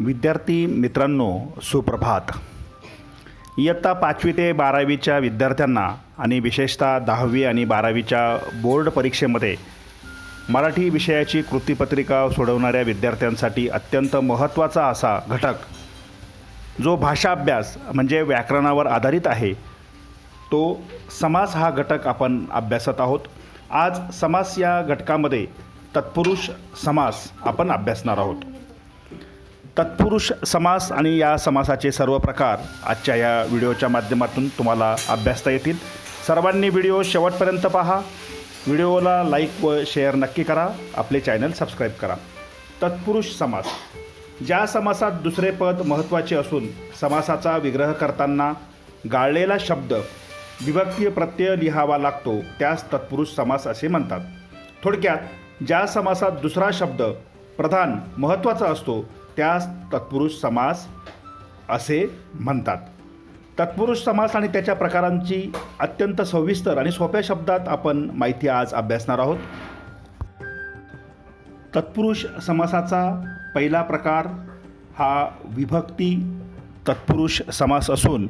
विद्यार्थी मित्रांनो सुप्रभात. इयत्ता पाचवी ते बारावीच्या विद्यार्थ्यांना आणि विशेषतः दहावी आणि बारावीच्या बोर्ड परीक्षेमध्ये मराठी विषयाची कृतीपत्रिका सोडवणाऱ्या विद्यार्थ्यांसाठी अत्यंत महत्त्वाचा असा घटक जो भाषा अभ्यास म्हणजे व्याकरणावर आधारित आहे तो समास हा घटक आपण अभ्यासत आहोत. आज समास या घटकामध्ये तत्पुरुष समास आपण अभ्यासणार आहोत. तत्पुरुष समास आणि या समासाचे सर्व प्रकार आजच्या या व्हिडिओच्या माध्यमातून तुम्हाला अभ्यासता येतील. सर्वांनी व्हिडिओ शेवटपर्यंत पहा. व्हिडिओला लाईक व शेअर नक्की करा. आपले चॅनल सबस्क्राईब करा. तत्पुरुष समास. ज्या समासात दुसरे पद महत्त्वाचे असून समासाचा विग्रह करताना गाळलेला शब्द विभक्तीय प्रत्यय लिहावा लागतो त्यास तत्पुरुष समास असे म्हणतात. थोडक्यात ज्या समासात दुसरा शब्द प्रधान महत्त्वाचा असतो त्यास तत्पुरुष समास असे म्हणतात. तत्पुरुष समास आणि त्याच्या प्रकारांची अत्यंत सविस्तर आणि सोप्या शब्दात आपण माहिती आज अभ्यासणार आहोत. तत्पुरुष समासाचा पहिला प्रकार हा विभक्ती तत्पुरुष समास असून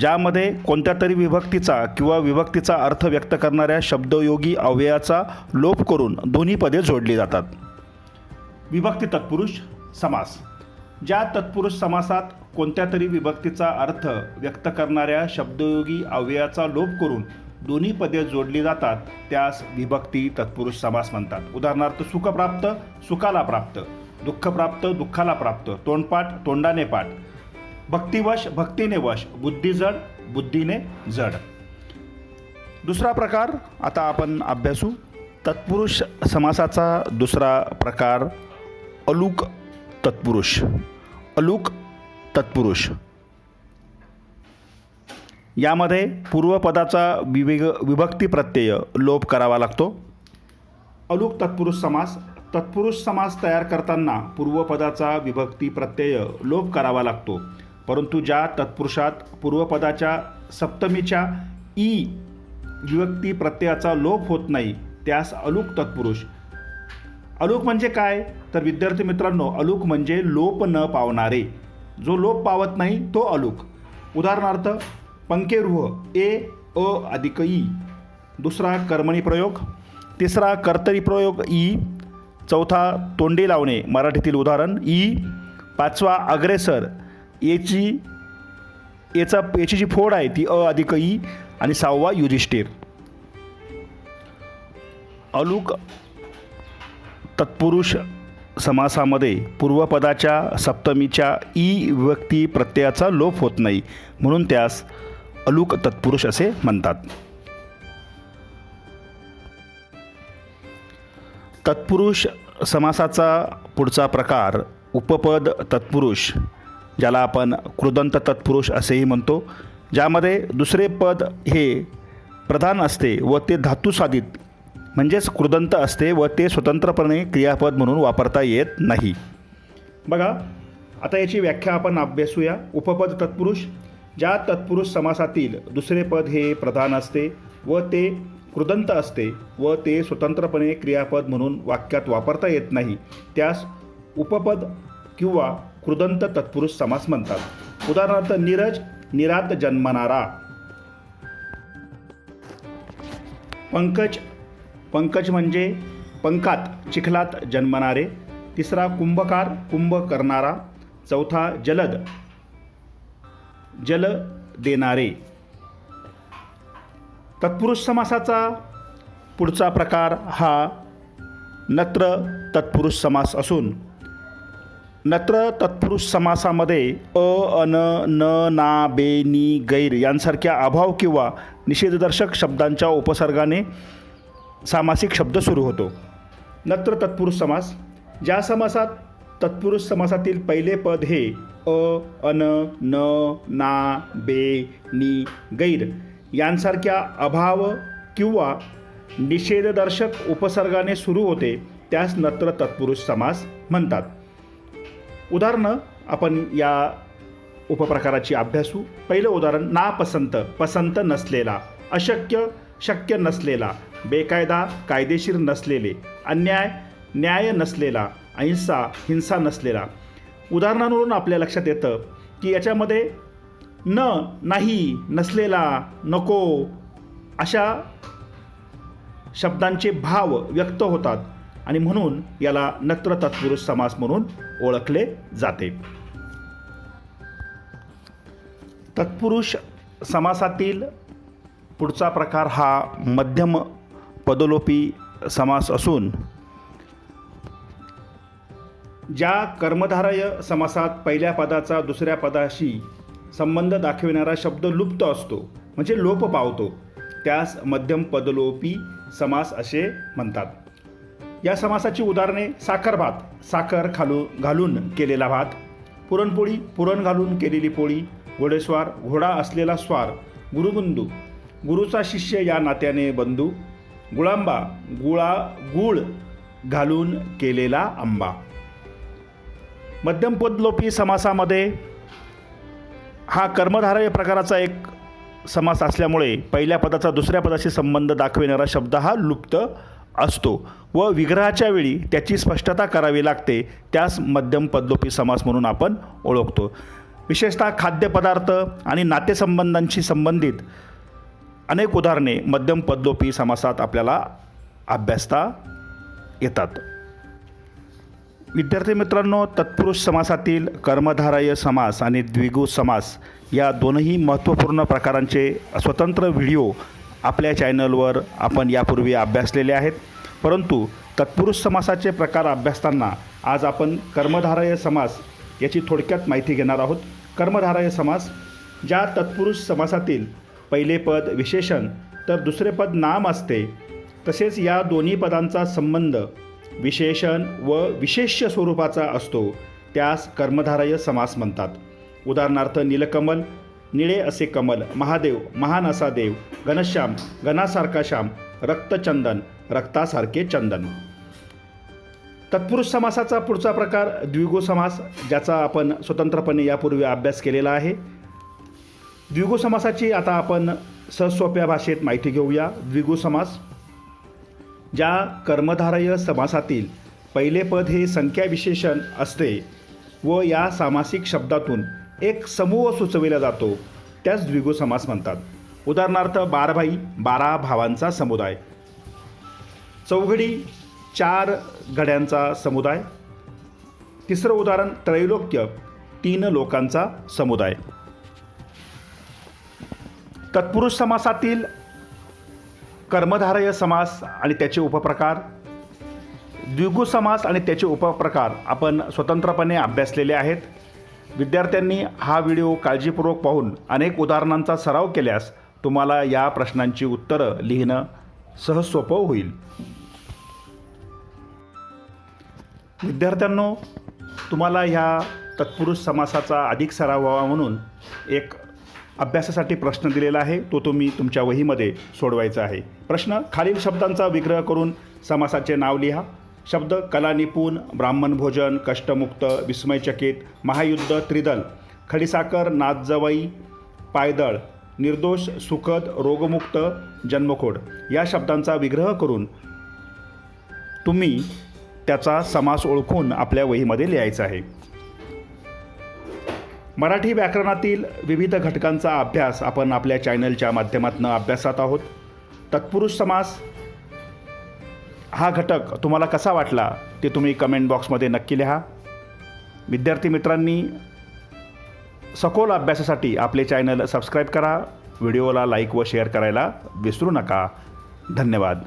ज्यामध्ये कोणत्या तरी विभक्तीचा किंवा विभक्तीचा अर्थ व्यक्त करणाऱ्या शब्दयोगी अव्ययाचा लोप करून दोन्ही पदे जोडली जातात. विभक्ती तत्पुरुष समास. ज्या तत्पुरुष समासात कोणत्या तरी विभक्तीचा अर्थ व्यक्त करणाऱ्या शब्दयोगी अव्ययाचा लोप करून दोन्ही पदे जोडली जातात त्यास विभक्ती तत्पुरुष समास म्हणतात. उदाहरणार्थ सुखप्राप्त सुखाला प्राप्त. दुःखप्राप्त दुःखाला प्राप्त. तोंडपाठ तोंडाने पाठ. भक्तिवश भक्तीने वश. बुद्धिजड बुद्धीने जड. दुसरा प्रकार आता आपण अभ्यासू. तत्पुरुष समासाचा दुसरा प्रकार अलूक तत्पुरुष. अलूक तत्पुरुष. यामध्ये पूर्वपदाचा विवेग विभक्ती प्रत्यय लोप करावा लागतो. अलूक तत्पुरुष समास तत्पुरुष समास तयार करताना पूर्वपदाचा विभक्ती प्रत्यय लोप करावा लागतो. परंतु ज्या तत्पुरुषात पूर्वपदाच्या सप्तमीच्या ई विभक्ती प्रत्ययाचा लोप होत नाही त्यास अलूक तत्पुरुष अलूक म्हणजे काय? तर विद्यार्थी मित्रांनो अलूक म्हणजे लोप न पावणारे. जो लोप पावत नाही तो अलूक. उदाहरणार्थ पंकेरुह ए अ अधिक ई. दुसरा कर्मणी प्रयोग. तिसरा कर्तरी प्रयोग ई. चौथा तोंडी लावणे मराठीतील उदाहरण ई. पाचवा अग्रेसर. याची याचा याची जी फोड आहे ती अ अधिक ई. आणि सहावा युधिष्ठिर. अलूक तत्पुरुष समासामध्ये पूर्वपदाच्या सप्तमीच्या ई व्यक्ती प्रत्ययाचा लोप होत नाही म्हणून त्यास अलूक तत्पुरुष असे म्हणतात. तत्पुरुष समासाचा पुढचा प्रकार उपपद तत्पुरुष ज्याला आपण कृदंत तत्पुरुष असेही म्हणतो ज्यामध्ये दुसरे पद हे प्रधान असते व ते धातुसाधित म्हणजेच कृदंत असते व ते स्वतंत्रपणे क्रियापद म्हणून वापरता येत नाही. बघा आता याची व्याख्या आपण अभ्यासूया. उपपद तत्पुरुष ज्या तत्पुरुष समासातील दुसरे पद हे प्रधान असते व ते कृदंत असते व ते स्वतंत्रपणे क्रियापद म्हणून वाक्यात वापरता येत नाही. त्यास उपपद किंवा कृदंत तत्पुरुष समास म्हणतात. उदाहरणार्थ नीरज निरात जन्मणारा पंकज पंकज म्हणजे पंकात चिखलात जन्मणारे तिसरा कुंभकार कुंभ करणारा चौथा जलद जल देणारे. तत्पुरुष समासाचा पुढचा प्रकार हा नत्र तत्पुरुष समास असून नत्र तत्पुरुष समासामध्ये अ अन न ना बे नी गैर यांसारख्या अभाव किंवा निषेधदर्शक शब्दांच्या उपसर्गाने सामासिक शब्द सुरू होतो. नत्र तत्पुरुष समास. ज्या समासात तत्पुरुष समासातील पहिले पद हे अ अन न ना बे नी गैर यांसारख्या अभाव किंवा निषेधदर्शक उपसर्गाने सुरू होते त्यास नत्र तत्पुरुष समास म्हणतात. उदाहरणं आपण या उपप्रकाराची अभ्यासू. पहिलं उदाहरण नापसंत. पसंत नसलेला. अशक्य शक्य नसलेला. बेकायदा कायदेशीर नसलेले अन्याय न्याय नसलेला अहिंसा हिंसा नसलेला. उदाहरणांवरून आपल्या लक्षात येतं की याच्यामध्ये न नाही नसलेला नको अशा शब्दांचे भाव व्यक्त होतात आणि म्हणून याला नत्र तत्पुरुष समास म्हणून ओळखले जाते. तत्पुरुष समासातील पुढचा प्रकार हा मध्यम पदलोपी समास असून ज्या कर्मधारय समासात पहिल्या पदाचा दुसऱ्या पदाशी संबंध दाखविणारा शब्द लुप्त असतो म्हणजे लोप पावतो त्यास मध्यम पदलोपी समास असे म्हणतात. या समासाची उदाहरणे साखर भात साखर खालू घालून केलेला भात पुरणपोळी पुरण घालून केलेली पोळी घोडेस्वार घोडा असलेला स्वार गुरुबंधू गुरुचा शिष्य या नात्याने बंधू गुळांबा गुळा गुळ घालून केलेला आंबा. मध्यम पदलोपी समासामध्ये हा कर्मधारय प्रकाराचा एक समास असल्यामुळे पहिल्या पदाचा दुसऱ्या पदाशी संबंध दाखविणारा शब्द हा लुप्त असतो व विग्रहाच्या वेळी त्याची स्पष्टता करावी लागते त्यास मध्यम पदलोपी समास म्हणून आपण ओळखतो. विशेषतः खाद्यपदार्थ आणि नातेसंबंधांशी संबंधित अनेक उदाहरणे मध्यम पदलोपी समासात आपल्याला अभ्यासता येतात. विद्यार्थी मित्रांनो तत्पुरुष समासातील कर्मधारय समास आणि द्विगु समास या दोनही महत्त्वपूर्ण प्रकारांचे स्वतंत्र व्हिडिओ आपल्या चॅनलवर आपण यापूर्वी अभ्यासलेले आहेत. परंतु तत्पुरुष समासाचे प्रकार अभ्यासताना आज आपण कर्मधारय समास याची थोडक्यात माहिती घेणार आहोत. कर्मधारय समास ज्या तत्पुरुष समासातील पहिले पद विशेषण तर दुसरे पद नाम असते. तसेच या दोन्ही पदांचा संबंध विशेषण व विशेष्य स्वरूपाचा असतो. त्यास कर्मधारय समास म्हणतात. उदाहरणार्थ नीलकमल निळे असे कमल महादेव महान असा देव घनश्याम गणासारखा श्याम रक्तचंदन रक्तासारखे चंदन. तत्पुरुष समासाचा पुढचा प्रकार द्विगु समास ज्याचा आपण स्वतंत्रपणे यापूर्वी अभ्यास केलेला आहे. द्विगु समासाची आता आपण सहजसोप्या भाषेत माहिती घेऊया. द्विगु समास ज्या कर्मधारय समासातील पहिले पद हे संख्याविशेषण असते व या सामासिक शब्दातून एक समूह सुचविला जातो त्यास द्विगु समास म्हणतात. उदाहरणार्थ बारभाई बारा भावांचा समुदाय. चौघडी चार घड्यांचा समुदाय. तिसरं उदाहरण त्रैलोक्य तीन लोकांचा समुदाय. तत्पुरुष समासातील कर्मधारय समास आणि त्याचे उपप्रकार द्विगु समास आणि त्याचे उपप्रकार आपण स्वतंत्रपणे अभ्यासलेले आहेत. विद्यार्थ्यांनी हा व्हिडिओ काळजीपूर्वक पाहून अनेक उदाहरणांचा सराव केल्यास तुम्हाला या प्रश्नांची उत्तरं लिहिणं सहज सोपं होईल. विद्यार्थ्यांनो तुम्हाला ह्या तत्पुरुष समासाचा अधिक सराव व्हावा म्हणून एक अभ्यासासाठी प्रश्न दिलेला आहे तो तुम्ही तुमच्या वहीमध्ये सोडवायचा आहे. प्रश्न खालील शब्दांचा विग्रह करून समासाचे नाव लिहा. शब्द कला निपुण ब्राह्मण भोजन कष्टमुक्त विस्मयचकित महायुद्ध त्रिदल खडीसाकर नाथजवाई पायदळ निर्दोष सुखद रोगमुक्त जन्मखोड. या शब्दांचा विग्रह करून तुम्ही त्याचा समास ओळखून आपल्या वहीमध्ये लिहायचा आहे. मराठी व्याकरणातील विविध घटकांचा अभ्यास आपण आपल्या चॅनलच्या माध्यमातून अभ्यासात आहोत. तत्पुरुष समास हा घटक तुम्हाला कसा वाटला ते तुम्ही कमेंट बॉक्समध्ये नक्की लिहा. विद्यार्थी मित्रांनी सखोल अभ्यासासाठी आपले चॅनल सबस्क्राईब करा. व्हिडिओला लाईक व शेअर करायला विसरू नका. धन्यवाद.